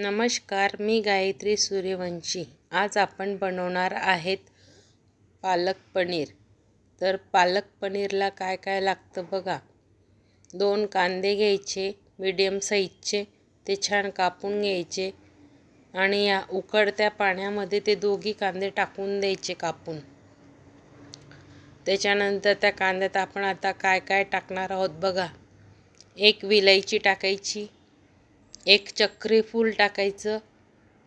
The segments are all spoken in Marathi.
नमस्कार मी गायत्री सूर्यवंशी. आज आपण बनवणार आहेत पालक पनीर. तर पालक पनीरला काय काय लागतं बघा. दोन कांदे घ्यायचे मीडियम साईजचे ते छान कापून घ्यायचे आणि या उकडत्या पाण्यामध्ये ते दोघी कांदे टाकून द्यायचे कापून. त्याच्यानंतर त्या कांद्यात आपण आता काय काय टाकणार आहोत बघा. एक विलायची टाकायची एक चक्री फूल टाकायचं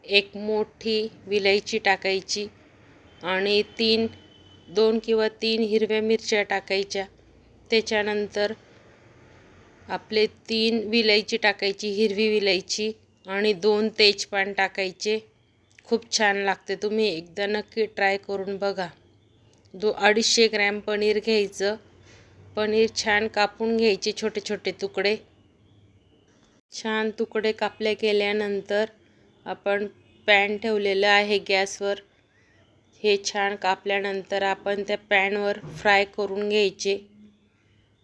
एक मोठी विलायची टाकायची आणि तीन दोन किंवा तीन हिरव्या मिरच्या टाकायच्या. त्याच्यानंतर आपले तीन विलायची टाकायची हिरवी विलायची आणि दोन तेजपान टाकायचे. खूप छान लागते. तुम्ही एकदा नक्की ट्राय करून बघा. दो अडीचशे ग्रॅम पनीर घ्यायचं. पनीर छान कापून घ्यायचे छोटे छोटे तुकडे. छान तुकडे कापले गेल्यानंतर आपण पॅन ठेवलेलं आहे गॅसवर. हे छान कापल्यानंतर आपण त्या पॅनवर फ्राय करून घ्यायचे.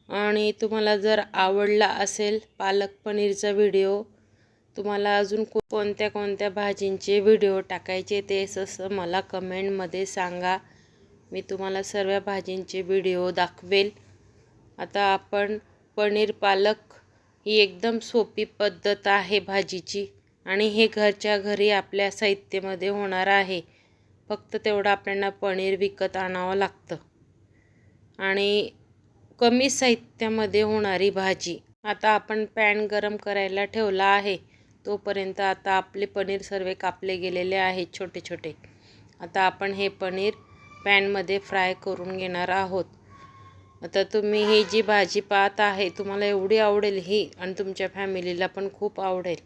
आणि तुम्हाला जर आवडला असेल पालक पनीरचा व्हिडिओ तुम्हाला अजून कोणत्या कोणत्या भाजींचे व्हिडिओ टाकायचे ते असं मला कमेंटमध्ये सांगा. मी तुम्हाला सर्व भाजींचे व्हिडिओ दाखवेल. आता आपण पनीर पालक ही एकदम सोपी पद्धत आहे भाजीची. आणि हे घरच्या घरी आपल्या साहित्यामध्ये होणार आहे. फक्त तेवढं आपल्याला पनीर विकत आणावं लागतं. आणि कमी साहित्यामध्ये होणारी भाजी. आता आपण पॅन गरम करायला ठेवला आहे. तोपर्यंत आता आपले पनीर सर्व कापले गेलेले आहेत छोटे छोटे आता आपण हे पनीर पॅनमध्ये फ्राय करून घेणार आहोत. आता तुम्ही ही जी भाजी पाहत आहे तुम्हाला एवढी आवडेल ही आणि तुमच्या फॅमिलीला पण खूप आवडेल.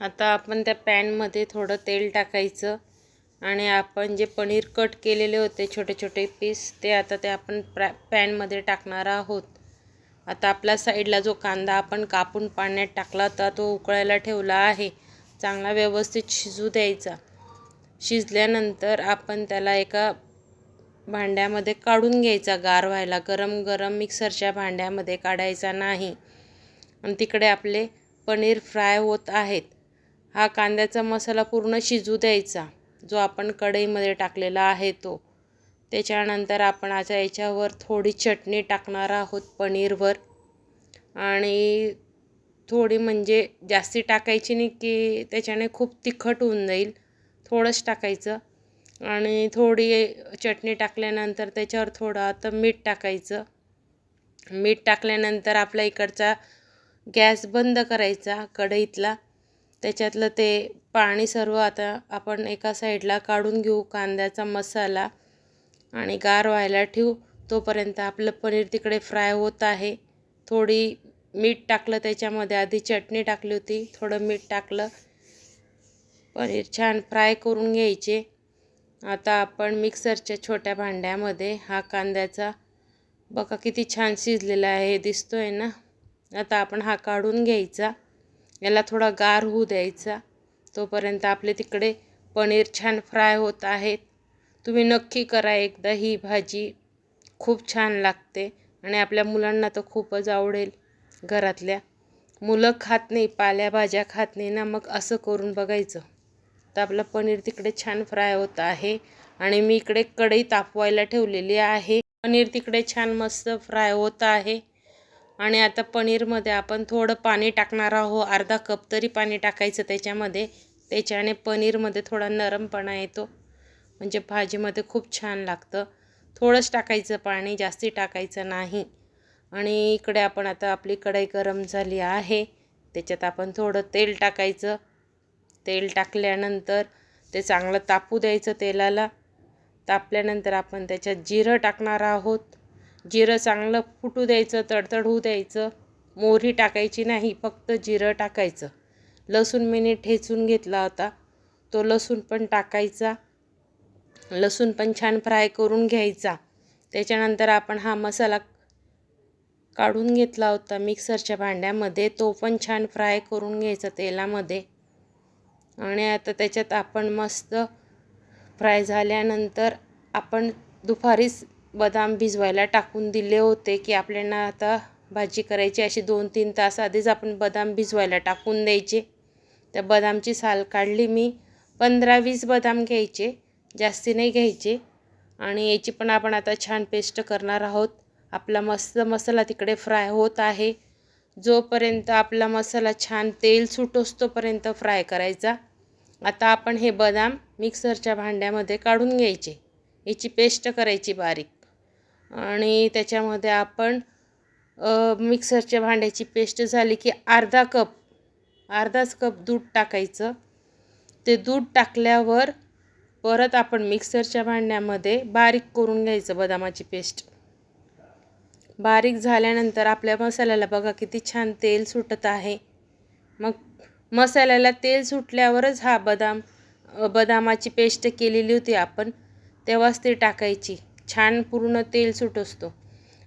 आता आपण त्या पॅनमध्ये थोडं तेल टाकायचं आणि आपण जे पनीर कट केलेले होते छोटे छोटे पीस ते आता ते आपण प्रॅ पॅनमध्ये टाकणार आहोत. आता आपल्या साईडला जो कांदा आपण कापून पाण्यात टाकला होता तो उकळायला ठेवला आहे. चांगला व्यवस्थित शिजू द्यायचा. शिजल्यानंतर आपण त्याला एका भांड्यामध्ये काढून घ्यायचा गार व्हायला गरम गरम मिक्सरच्या भांड्यामध्ये काढायचा नाही. आणि तिकडे आपले पनीर फ्राय होत आहेत. हा कांद्याचा मसाला पूर्ण शिजू द्यायचा. जो आपण कढईमध्ये टाकलेला आहे तो. त्याच्यानंतर आपण आता याच्यावर थोडी चटणी टाकणार आहोत पनीरवर. आणि थोडी म्हणजे जास्ती टाकायची नाही की त्याच्याने खूप तिखट होऊन जाईल. थोडंच टाकायचं. आणि थोडी चटणी टाकल्यानंतर त्याच्यावर थोडं आता मीठ टाकायचं. मीठ टाकल्यानंतर आपला इकडचा गॅस बंद करायचा कढईतला. त्याच्यातलं ते पाणी सर्व आता आपण एका साईडला काढून घेऊ कांद्याचा मसाला आणि गार व्हायला ठेवू. तोपर्यंत आपलं पनीर तिकडे फ्राय होत आहे. थोडी मीठ टाकलं त्याच्यामध्ये. आधी चटणी टाकली होती. थोडं मीठ टाकलं. पनीर छान फ्राय करून घ्यायचे. आता आपण मिक्सरच्या छोट्या भांड्यामध्ये हा कांद्याचा बघा किती छान शिजलेला आहे दिसतो आहे ना? आता आपण हा काढून घ्यायचा. याला थोडा गार होऊ द्यायचा. तोपर्यंत आपले तिकडे पनीर छान फ्राय होत आहेत. तुम्ही नक्की करा एकदा ही भाजी. खूप छान लागते आणि आपल्या मुलांना तर खूपच आवडेल घरातल्या. मुलं खात नाही पाल्याभाज्या खात नाही ना? मग असं करून बघायचं. तर आपलं पनीर तिकडे छान फ्राय होत आहे. आणि मी इकडे कढई तापवायला ठेवलेली आहे. पनीर तिकडे छान मस्त फ्राय होत आहे. आणि आता पनीरमध्ये आपण थोडं पाणी टाकणार आहोत. अर्धा कप तरी पाणी टाकायचं त्याच्यामध्ये. त्याच्याने पनीरमध्ये थोडा नरमपणा येतो. म्हणजे भाजीमध्ये खूप छान लागतं. थोडंच टाकायचं पाणी जास्ती टाकायचं नाही. आणि इकडे आपण आता आपली कढई गरम झाली आहे. त्याच्यात आपण थोडं तेल टाकायचं. तेल टाकल्यानंतर ते चांगलं तापू द्यायचं तेलाला. तापल्यानंतर आपण त्याच्यात जिरं टाकणार आहोत. जिरं चांगलं फुटू द्यायचं तडतड होऊ द्यायचं. मोहरी टाकायची नाही फक्त जिरं टाकायचं. लसूण मीने ठेचून घेतला होता. तो लसूण पण टाकायचा. लसूण पण छान फ्राय करून घ्यायचा. त्याच्यानंतर आपण हा मसाला काढून घेतला होता मिक्सरच्या भांड्यामध्ये. तो पण छान फ्राय करून घ्यायचा तेलामध्ये. आणि आता त्याच्यात आपण मस्त फ्राय झाल्यानंतर आपण दुपारीच बदाम भिजवायला टाकून दिले होते की आपल्याला आता भाजी करायची अशी दोन तीन तास आधीच आपण बदाम भिजवायला टाकून द्यायचे. त्या बदामची साल काढली मी. पंधरा वीस बदाम घ्यायचे. जास्ती नाही घ्यायचे. आणि याची पण आपण आता छान पेस्ट करणार आहोत. आपला मस्त मसाला तिकडे फ्राय होत आहे. जोपर्यंत आपला मसाला छान तेल सुटोस्तोपर्यंत फ्राय करायचा. आता आपण हे बदाम मिक्सरच्या भांड्यामध्ये काढून घ्यायचे. याची पेस्ट करायची बारीक. आणि त्याच्यामध्ये आपण मिक्सरच्या भांड्याची पेस्ट झाली की अर्धा कप अर्धाच कप दूध टाकायचं. ते दूध टाकल्यावर परत आपण मिक्सरच्या भांड्यामध्ये बारीक करून घ्यायचं बदामाची पेस्ट बारीक झाल्यानंतर आपल्या मसाल्याला बघा किती छान तेल सुटत आहे. मग मसाल्याला तेल सुटल्यावरच हा बदाम बदामाची पेस्ट केलेली होती आपण तेव्हाच ती टाकायची. छान पूर्ण तेल सुट असतो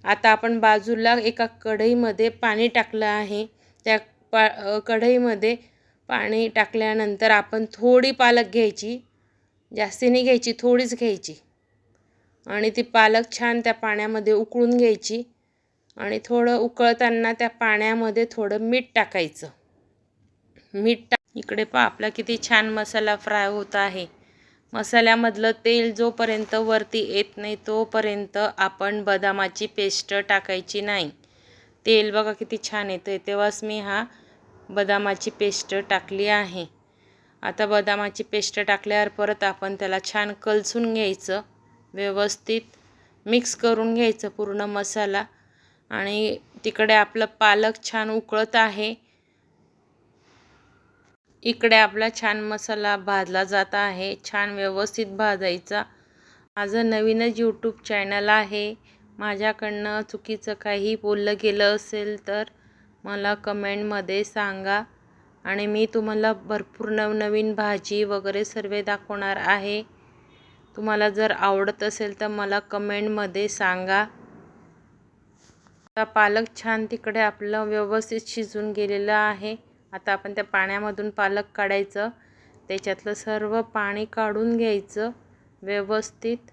आता आपण बाजूला एका कढईमध्ये पाणी टाकलं आहे. त्या पा कढईमध्ये पाणी टाकल्यानंतर आपण थोडी पालक घ्यायची जास्तीने घ्यायची थोडीच घ्यायची. आणि ती पालक छान त्या पाण्यामध्ये उकळून घ्यायची. आणि थोडं उकळताना त्या पाण्यामध्ये थोडं मीठ टाकायचं. मीठ टा इकडे पहा आपला किती छान मसाला फ्राय होत आहे. मसाल्यामधलं तेल जोपर्यंत वरती येत नाही तोपर्यंत आपण बदामाची पेस्ट टाकायची नाही. तेल बघा किती छान येतं आहे तेव्हाच मी हा बदामाची पेस्ट टाकली आहे. आता बदामाची पेस्ट टाकल्यावर परत आपण त्याला छान कलसून घ्यायचं. व्यवस्थित मिक्स करून घ्यायचं पूर्ण मसाला. आणि तिकडे आपलं पालक छान उकळत आहे. इकडे आपला छान मसाला भाजला जात आहे. छान व्यवस्थित भाजायचा. माझं नवीनच यूट्यूब चॅनल आहे. माझ्याकडनं चुकीचं काही बोललं गेलं असेल तर मला कमेंटमध्ये सांगा. आणि मी तुम्हाला भरपूर नवनवीन भाजी वगैरे सर्व दाखवणार आहे. तुम्हाला जर आवडत असेल तर मला कमेंटमध्ये सांगा. आता पालक छान तिकडे आपलं व्यवस्थित शिजून गेलेलं आहे. आता आपण त्या पाण्यामधून पालक काढायचं. त्याच्यातलं सर्व पाणी काढून घ्यायचं व्यवस्थित.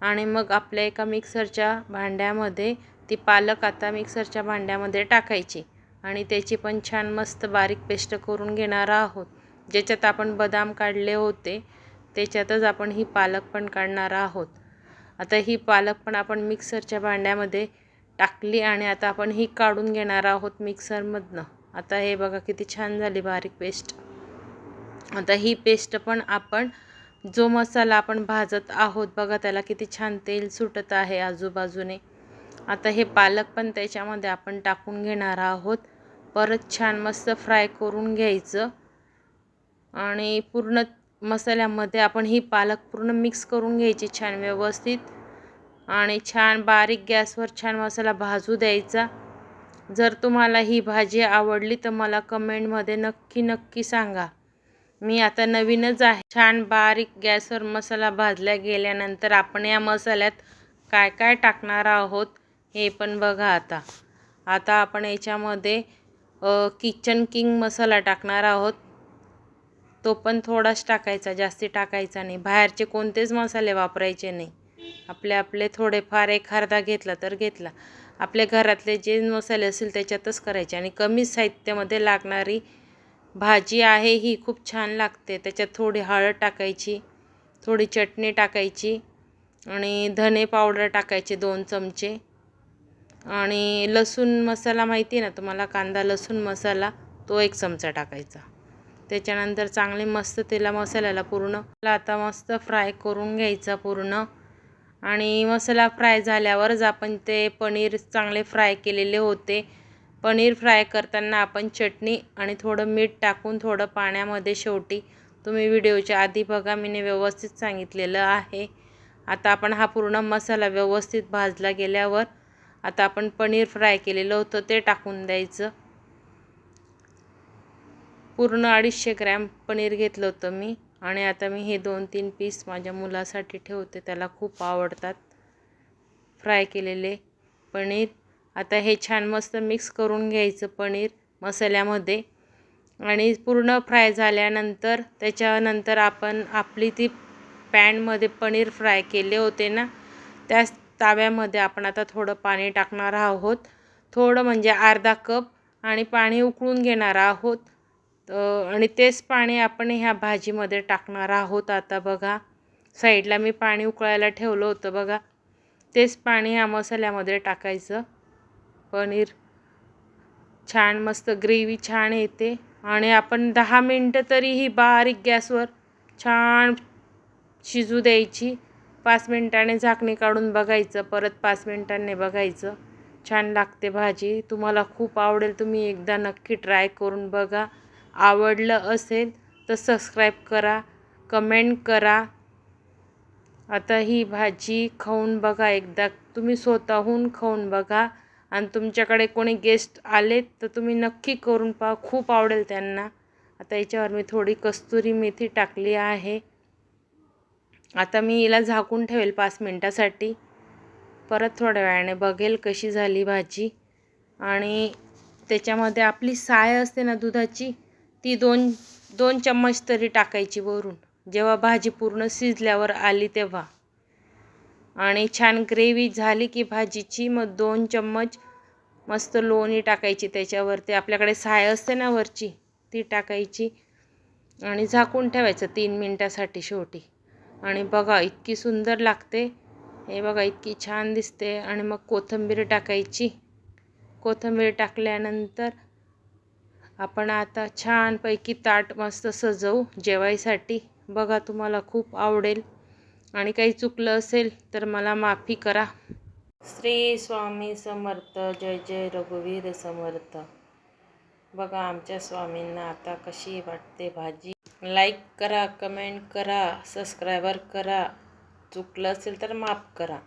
आणि मग आपल्या एका मिक्सरच्या भांड्यामध्ये ती पालक आता मिक्सरच्या भांड्यामध्ये टाकायची. आणि त्याची पण छान मस्त बारीक पेस्ट करून घेणार आहोत. ज्याच्यात आपण बदाम काढले होते त्याच्यातच आपण ही पालक पण काढणार आहोत. आता ही पालक पण आपण मिक्सरच्या भांड्यामध्ये टाकली आणि आता आपण ही काढून घेणार आहोत मिक्सरमधनं. आता हे बघा किती छान झाली बारीक पेस्ट. आता ही पेस्ट पण आपण जो मसाला आपण भाजत आहोत बघा त्याला किती छान तेल सुटत आहे आजूबाजूने. आता हे पालक पण त्याच्यामध्ये आपण टाकून घेणार आहोत. परत छान मस्त फ्राय करून घ्यायचं. आणि पूर्ण मसाल्यामध्ये आपण ही पालक पूर्ण मिक्स करून घ्यायची छान व्यवस्थित. आणि छान बारीक गॅसवर छान मसाला भाजू द्यायचा. जर तुम्हाला ही भाजी आवडली तर मला कमेंटमध्ये नक्की नक्की सांगा. मी आता नवीनच आहे. छान बारीक गॅसवर मसाला भाजल्या गेल्यानंतर आपण या मसाल्यात काय काय टाकणार आहोत हे पण बघा आता. आता आपण याच्यामध्ये किचन किंग मसाला टाकणार आहोत. तो पण थोडाच टाकायचा जास्ती टाकायचा नाही. बाहेरचे कोणतेच मसाले वापरायचे नाही. आपले आपले थोडेफार एक अर्धा घेतला तर घेतला. आपल्या घरातले जे मसाले असेल त्याच्यातच करायचे आणि कमी साहित्यामध्ये लागणारी भाजी आहे ही खूप छान लागते. त्याच्यात थोडी हळद टाकायची थोडी चटणी टाकायची आणि धने पावडर टाकायचे दोन चमचे. आणि लसूण मसाला माहिती आहे ना तुम्हाला कांदा लसूण मसाला तो एक चमचा टाकायचा. त्याच्यानंतर चांगले मस्त तेला मसाल्याला पूर्ण आता मस्त फ्राय करून घ्यायचा पूर्ण. आणि मसाला फ्राय झाल्यावरच आपण ते पनीर चांगले फ्राय केलेले होते. पनीर फ्राय करताना आपण चटणी आणि थोडं मीठ टाकून थोडं पाण्यामध्ये शेवटी तुम्ही व्हिडिओच्या आधी बघा मीने व्यवस्थित सांगितलेलं आहे. आता आपण हा पूर्ण मसाला व्यवस्थित भाजला गेल्यावर आता आपण पनीर फ्राय केलेलं होतं ते टाकून द्यायचं. पूर्ण अडीचशे ग्रॅम पनीर घेतलं होतं मी. आणि आता मी हे दोन तीन पीस माझ्या मुलासाठी ठेवते त्याला खूप आवडतात. फ्राय केलेले पनीर. आता हे छान मस्त मिक्स करून घ्यायचं पनीर मसाल्यामध्ये. आणि पूर्ण फ्राय झाल्यानंतर त्याच्यानंतर आपण आपली ती पॅनमध्ये पनीर फ्राय केले होते ना त्याच ताव्यामध्ये आपण आता थोडं पाणी टाकणार आहोत. थोडं म्हणजे अर्धा कप आणि पाणी उकळून घेणार आहोत. तर आणि तेच पाणी आपण ह्या भाजीमध्ये टाकणार आहोत. आता बघा साईडला मी पाणी उकळायला ठेवलं होतं बघा. तेच पाणी ह्या मसाल्यामध्ये टाकायचं. पनीर छान मस्त ग्रेव्ही छान येते. आणि आपण दहा मिनटं तरी ही बारीक गॅसवर छान शिजू द्यायची. पाच मिनटाने झाकणी काढून बघायचं. परत पाच मिनटांनी बघायचं. छान लागते भाजी. तुम्हाला खूप आवडेल तुम्ही एकदा नक्की ट्राय करून बघा. आवडलं असेल तर सबस्क्राईब करा कमेंट करा. आता ही भाजी खाऊन बघा एकदा. तुम्ही स्वतःहून खाऊन बघा. आणि तुमच्याकडे कोणी गेस्ट आले तर तुम्ही नक्की करून पहा. खूप आवडेल त्यांना. आता याच्यावर मी थोडी कस्तुरी मेथी टाकली आहे. आता मी हिला झाकून ठेवेल पाच मिनटासाठी. परत थोड्या वेळाने बघेल कशी झाली भाजी. आणि त्याच्यामध्ये आपली साय असते ना दुधाची ती दोन दोन चम्मच तरी टाकायची वरून. जेव्हा भाजी पूर्ण शिजल्यावर आली तेव्हा. आणि छान ग्रेव्ही झाली की भाजीची मग दोन चम्मच मस्त लोणी टाकायची त्याच्यावरती. आपल्याकडे साय असते ना वरची ती टाकायची. आणि झाकून ठेवायचं तीन मिनटासाठी शेवटी. आणि बघा इतकी सुंदर लागते. हे बघा इतकी छान दिसते. आणि मग कोथिंबीर टाकायची. कोथिंबीर टाकल्यानंतर आपण आता छानपैकी ताट मस्त सजवू जेवायसाठी. बघा तुम्हाला खूप आवडेल. आणि काही चुकलं असेल तर मला माफी करा. श्री स्वामी समर्थ जय जय रघुवीर समर्थ. बघा आमच्या स्वामींना आता कशी वाटते भाजी. लाईक करा कमेंट करा सबस्क्रायबर करा. चुकलं असेल तर माफ करा.